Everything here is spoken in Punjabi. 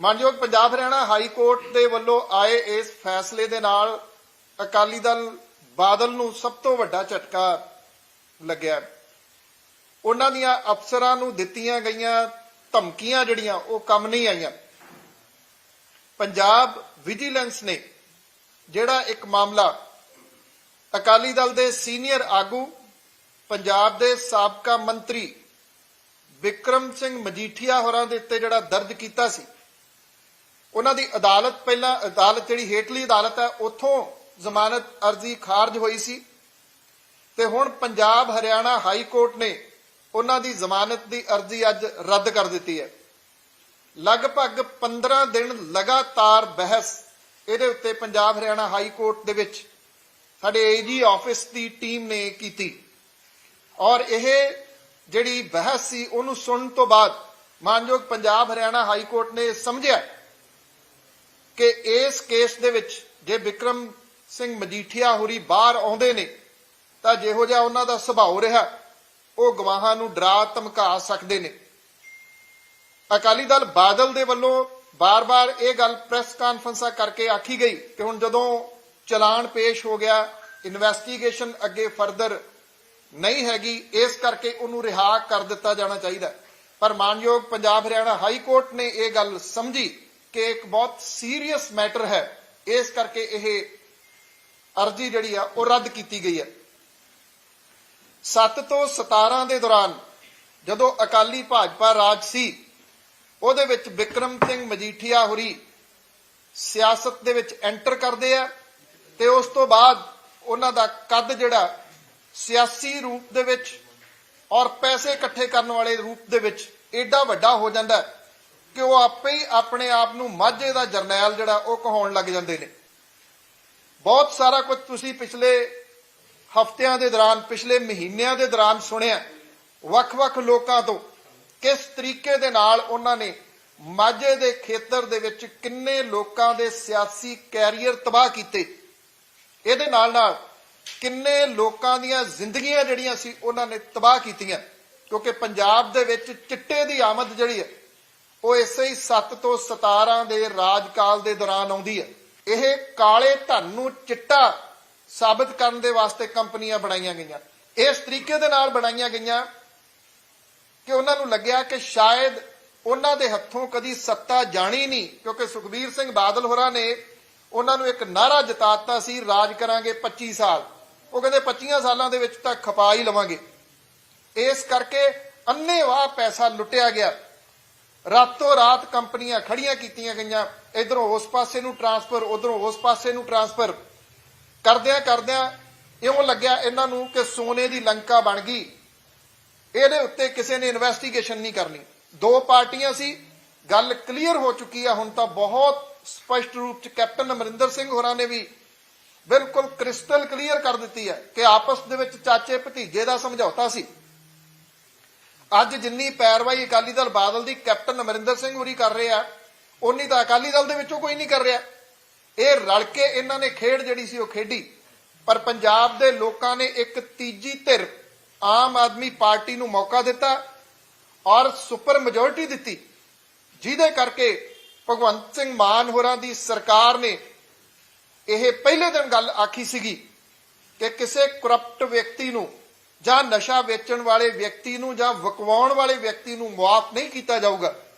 ਮਾਨਯੋਗ ਪੰਜਾਬ ਹਰਿਆਣਾ ਹਾਈ ਕੋਰਟ ਦੇ ਵੱਲੋਂ ਆਏ ਇਸ ਫੈਸਲੇ ਦੇ ਨਾਲ ਅਕਾਲੀ ਦਲ ਬਾਦਲ ਨੂੰ ਸਭ ਤੋਂ ਵੱਡਾ ਝਟਕਾ ਲੱਗਿਆ। ਉਹਨਾਂ ਦੀਆਂ ਅਫਸਰਾਂ ਨੂੰ ਦਿੱਤੀਆਂ ਗਈਆਂ ਧਮਕੀਆਂ ਜਿਹੜੀਆਂ, ਉਹ ਕੰਮ ਨਹੀਂ ਆਈਆਂ। ਪੰਜਾਬ ਵਿਜੀਲੈਂਸ ਨੇ ਜਿਹੜਾ ਇੱਕ ਮਾਮਲਾ ਅਕਾਲੀ ਦਲ ਦੇ ਸੀਨੀਅਰ ਆਗੂ, ਪੰਜਾਬ ਦੇ ਸਾਬਕਾ ਮੰਤਰੀ ਵਿਕਰਮ ਸਿੰਘ ਮਜੀਠੀਆ ਹੋਰਾਂ ਦੇ ਉੱਤੇ ਜਿਹੜਾ ਦਰਜ ਕੀਤਾ ਸੀ ਉਹਨਾਂ ਦੀ ਅਦਾਲਤ ਪਹਿਲਾਂ, ਅਦਾਲਤ ਜਿਹੜੀ ਹੇਠਲੀ ਅਦਾਲਤ ਹੈ, ਉੱਥੋਂ ਜ਼ਮਾਨਤ ਅਰਜ਼ੀ ਖਾਰਜ ਹੋਈ ਸੀ। ਤੇ ਹੁਣ ਪੰਜਾਬ, ਹਰਿਆਣਾ ਹਾਈ ਕੋਰਟ ਨੇ ਉਹਨਾਂ ਦੀ ਜ਼ਮਾਨਤ ਦੀ ਅਰਜ਼ੀ ਅੱਜ ਰੱਦ ਕਰ ਦਿੱਤੀ ਹੈ। ਲਗਭਗ 15 ਦਿਨ ਲਗਾਤਾਰ ਬਹਿਸ ਇਹਦੇ ਉੱਤੇ ਪੰਜਾਬ, ਹਰਿਆਣਾ ਹਾਈ ਕੋਰਟ ਦੇ ਵਿੱਚ ਸਾਡੇ ਏਜੀ ਆਫਿਸ ਦੀ ਟੀਮ ਨੇ ਕੀਤੀ। ਔਰ ਇਹ ਜਿਹੜੀ ਬਹਿਸ ਸੀ, ਉਹਨੂੰ ਸੁਣਨ ਤੋਂ ਬਾਅਦ ਮਾਨਯੋਗ ਪੰਜਾਬ, ਹਰਿਆਣਾ ਹਾਈ ਕੋਰਟ ਨੇ ਸਮਝਿਆ ਕਿ ਇਸ ਕੇਸ ਦੇ ਵਿੱਚ ਜੇ ਵਿਕਰਮ ਸਿੰਘ ਮਜੀਠੀਆ ਹੋਰੀ ਬਾਹਰ ਆਉਂਦੇ ਨੇ, ਤਾਂ ਜਿਹੋ ਜਿਹਾ ਉਹਨਾਂ ਦਾ ਸੁਭਾਅ ਰਿਹਾ, ਉਹ ਗਵਾਹਾਂ ਨੂੰ ਡਰਾ ਧਮਕਾ ਸਕਦੇ ਨੇ। ਅਕਾਲੀ ਦਲ ਬਾਦਲ ਦੇ ਵੱਲੋਂ ਬਾਰ-ਬਾਰ ਇਹ ਗੱਲ ਪ੍ਰੈਸ ਕਾਨਫਰੰਸਾਂ ਕਰਕੇ ਆਖੀ ਗਈ ਕਿ ਹੁਣ ਜਦੋਂ ਚਲਾਨ ਪੇਸ਼ ਹੋ ਗਿਆ, ਇਨਵੈਸਟੀਗੇਸ਼ਨ ਅੱਗੇ ਫਰਦਰ ਨਹੀਂ ਹੈਗੀ, ਇਸ ਕਰਕੇ ਉਹਨੂੰ ਰਿਹਾ ਕਰ ਦਿੱਤਾ ਜਾਣਾ ਚਾਹੀਦਾ। ਪਰ ਮਾਨਯੋਗ ਪੰਜਾਬ ਹਰਿਆਣਾ ਹਾਈ ਕੋਰਟ ਨੇ ਇਹ ਗੱਲ ਸਮਝੀ ਕਿ ਇੱਕ ਬਹੁਤ ਸੀਰੀਅਸ ਮੈਟਰ ਹੈ। ਇਸ ਕਰਕੇ ਇਹ ਅਰਜ਼ੀ ਜਿਹੜੀ ਆ, ਉਹ ਰੱਦ ਕੀਤੀ ਗਈ ਹੈ। 7 ਤੋਂ 17 ਦੇ ਦੌਰਾਨ ਜਦੋਂ ਅਕਾਲੀ ਭਾਜਪਾ ਰਾਜ ਸੀ, ਉਹਦੇ ਵਿੱਚ ਵਿਕਰਮ ਸਿੰਘ ਮਜੀਠੀਆ ਹੋਰੀ ਸਿਆਸਤ ਦੇ ਵਿੱਚ ਐਂਟਰ ਕਰਦੇ ਆ ਤੇ ਉਸ ਤੋਂ ਬਾਅਦ ਉਹਨਾਂ ਦਾ ਕੱਦ ਜਿਹੜਾ ਸਿਆਸੀ ਰੂਪ ਦੇ ਵਿੱਚ ਔਰ ਪੈਸੇ ਇਕੱਠੇ ਕਰਨ ਵਾਲੇ ਰੂਪ ਦੇ ਵਿੱਚ ਏਡਾ ਵੱਡਾ ਹੋ ਜਾਂਦਾ ਹੈ। ਕਿ ਉਹ ਆਪੇ ਹੀ ਆਪਣੇ ਆਪ ਨੂੰ ਮਾਝੇ ਦਾ ਜਰਨੈਲ ਜਿਹੜਾ ਉਹ ਕਹਾਉਣ ਲੱਗ ਜਾਂਦੇ ਨੇ। ਬਹੁਤ ਸਾਰਾ ਕੁਝ ਤੁਸੀਂ ਪਿਛਲੇ ਹਫ਼ਤਿਆਂ ਦੇ ਦੌਰਾਨ, ਪਿਛਲੇ ਮਹੀਨਿਆਂ ਦੇ ਦੌਰਾਨ ਸੁਣਿਆ। ਵੱਖ-ਵੱਖ ਲੋਕਾਂ ਤੋਂ ਕਿਸ ਤਰੀਕੇ ਦੇ ਨਾਲ ਉਹਨਾਂ ਨੇ ਮਾਝੇ ਦੇ ਖੇਤਰ ਦੇ ਵਿੱਚ ਕਿੰਨੇ ਲੋਕਾਂ ਦੇ ਸਿਆਸੀ ਕੈਰੀਅਰ ਤਬਾਹ ਕੀਤੇ। ਇਹਦੇ ਨਾਲ ਨਾਲ ਕਿੰਨੇ ਲੋਕਾਂ ਦੀਆਂ ਜ਼ਿੰਦਗੀਆਂ ਜਿਹੜੀਆਂ ਸੀ, ਉਹਨਾਂ ਨੇ ਤਬਾਹ ਕੀਤੀਆਂ। ਕਿਉਂਕਿ ਪੰਜਾਬ ਦੇ ਵਿੱਚ ਚਿੱਟੇ ਦੀ ਆਮਦ ਜਿਹੜੀ ਹੈ ਉਹ ਇਸੇ ਹੀ 7 ਤੋਂ 17 ਦੇ ਰਾਜਕਾਲ ਦੇ ਦੌਰਾਨ ਆਉਂਦੀ ਹੈ। ਇਹ ਕਾਲੇ ਧਨ ਨੂੰ ਚਿੱਟਾ ਸਾਬਤ ਕਰਨ ਦੇ ਵਾਸਤੇ ਕੰਪਨੀਆਂ ਬਣਾਈਆਂ ਗਈਆਂ। ਇਸ ਤਰੀਕੇ ਦੇ ਨਾਲ ਬਣਾਈਆਂ ਗਈਆਂ ਕਿ ਉਹਨਾਂ ਨੂੰ ਲੱਗਿਆ ਕਿ ਸ਼ਾਇਦ ਉਹਨਾਂ ਦੇ ਹੱਥੋਂ ਕਦੀ ਸੱਤਾ ਜਾਣੀ ਨਹੀਂ, ਕਿਉਂਕਿ ਸੁਖਬੀਰ ਸਿੰਘ ਬਾਦਲ ਹੋਰਾਂ ਨੇ ਉਹਨਾਂ ਨੂੰ ਇੱਕ ਨਾਰਾ ਜਿਤਾਤਾ ਸੀ, ਰਾਜ ਕਰਾਂਗੇ 25 ਸਾਲ। ਉਹ ਕਹਿੰਦੇ 25 ਸਾਲਾਂ ਦੇ ਵਿੱਚ ਤਾਂ ਖਪਾ ਹੀ ਲਵਾਂਗੇ। ਇਸ ਕਰਕੇ ਅੰਨੇਵਾਹ ਪੈਸਾ ਲੁੱਟਿਆ ਗਿਆ। ਰਾਤੋਂ ਰਾਤ ਕੰਪਨੀਆਂ ਖੜੀਆਂ ਕੀਤੀਆਂ ਗਈਆਂ। ਇਧਰੋਂ ਉਸ ਪਾਸੇ ਨੂੰ ਟਰਾਂਸਫਰ ਉਧਰੋਂ ਉਸ ਪਾਸੇ ਨੂੰ ਟਰਾਂਸਫਰ ਕਰਦਿਆਂ ਕਰਦਿਆਂ ਇਉਂ ਲੱਗਿਆ ਇਹਨਾਂ ਨੂੰ ਕਿ ਸੋਨੇ ਦੀ ਲੰਕਾ ਬਣ ਗਈ। ਇਹਦੇ ਉੱਤੇ ਕਿਸੇ ਨੇ ਇਨਵੈਸਟੀਗੇਸ਼ਨ ਨਹੀਂ ਕਰਨੀ। ਦੋ ਪਾਰਟੀਆਂ ਸੀ। ਗੱਲ ਕਲੀਅਰ ਹੋ ਚੁੱਕੀ ਆ। ਹੁਣ ਤਾਂ ਬਹੁਤ ਸਪਸ਼ਟ ਰੂਪ ਚ ਕੈਪਟਨ ਅਮਰਿੰਦਰ ਸਿੰਘ ਹੋਰਾਂ ਨੇ ਵੀ ਬਿਲਕੁਲ ਕ੍ਰਿਸਟਲ ਕਲੀਅਰ ਕਰ ਦਿੱਤੀ ਹੈ ਕਿ ਆਪਸ ਦੇ ਵਿੱਚ ਚਾਚੇ ਭਤੀਜੇ ਦਾ ਸਮਝੌਤਾ ਸੀ। ਅੱਜ ਜਿੰਨੀ ਪੈਰਵਾਈ ਅਕਾਲੀ ਦਲ ਬਾਦਲ ਦੀ ਕੈਪਟਨ ਅਮਰਿੰਦਰ ਸਿੰਘ ਹੋਰੀ ਕਰ ਰਿਹਾ ਉਨੀ ਤਾਂ ਅਕਾਲੀ ਦਲ ਦੇ ਵਿੱਚੋਂ ਕੋਈ ਨਹੀਂ ਕਰ ਰਿਹਾ। ਇਹ ਰਲ ਕੇ ਇਹਨਾਂ ਨੇ ਖੇਡ ਜਿਹੜੀ ਸੀ ਉਹ ਖੇਡੀ। ਪਰ ਪੰਜਾਬ ਦੇ ਲੋਕਾਂ ਨੇ ਇੱਕ ਤੀਜੀ ਧਿਰ ਆਮ ਆਦਮੀ ਪਾਰਟੀ ਨੂੰ ਮੌਕਾ ਦਿੱਤਾ ਔਰ ਸੁਪਰ ਮੈਜੋਰਿਟੀ ਦਿੱਤੀ, ਜਿਹਦੇ ਕਰਕੇ ਭਗਵੰਤ ਸਿੰਘ ਮਾਨ ਹੋਰਾਂ ਦੀ ਸਰਕਾਰ ਨੇ ਇਹ ਪਹਿਲੇ ਦਿਨ ਗੱਲ ਆਖੀ ਸੀਗੀ ਕਿ ਕਿਸੇ ਕਰਪਟ ਵਿਅਕਤੀ ਨੂੰ ਜਾਂ ਨਸ਼ਾ ਵੇਚਣ ਵਾਲੇ ਵਿਅਕਤੀ ਨੂੰ ਜਾਂ ਵਕਵਾਉਣ ਵਾਲੇ ਵਿਅਕਤੀ ਨੂੰ ਮੁਆਫ ਨਹੀਂ ਕੀਤਾ ਜਾਊਗਾ।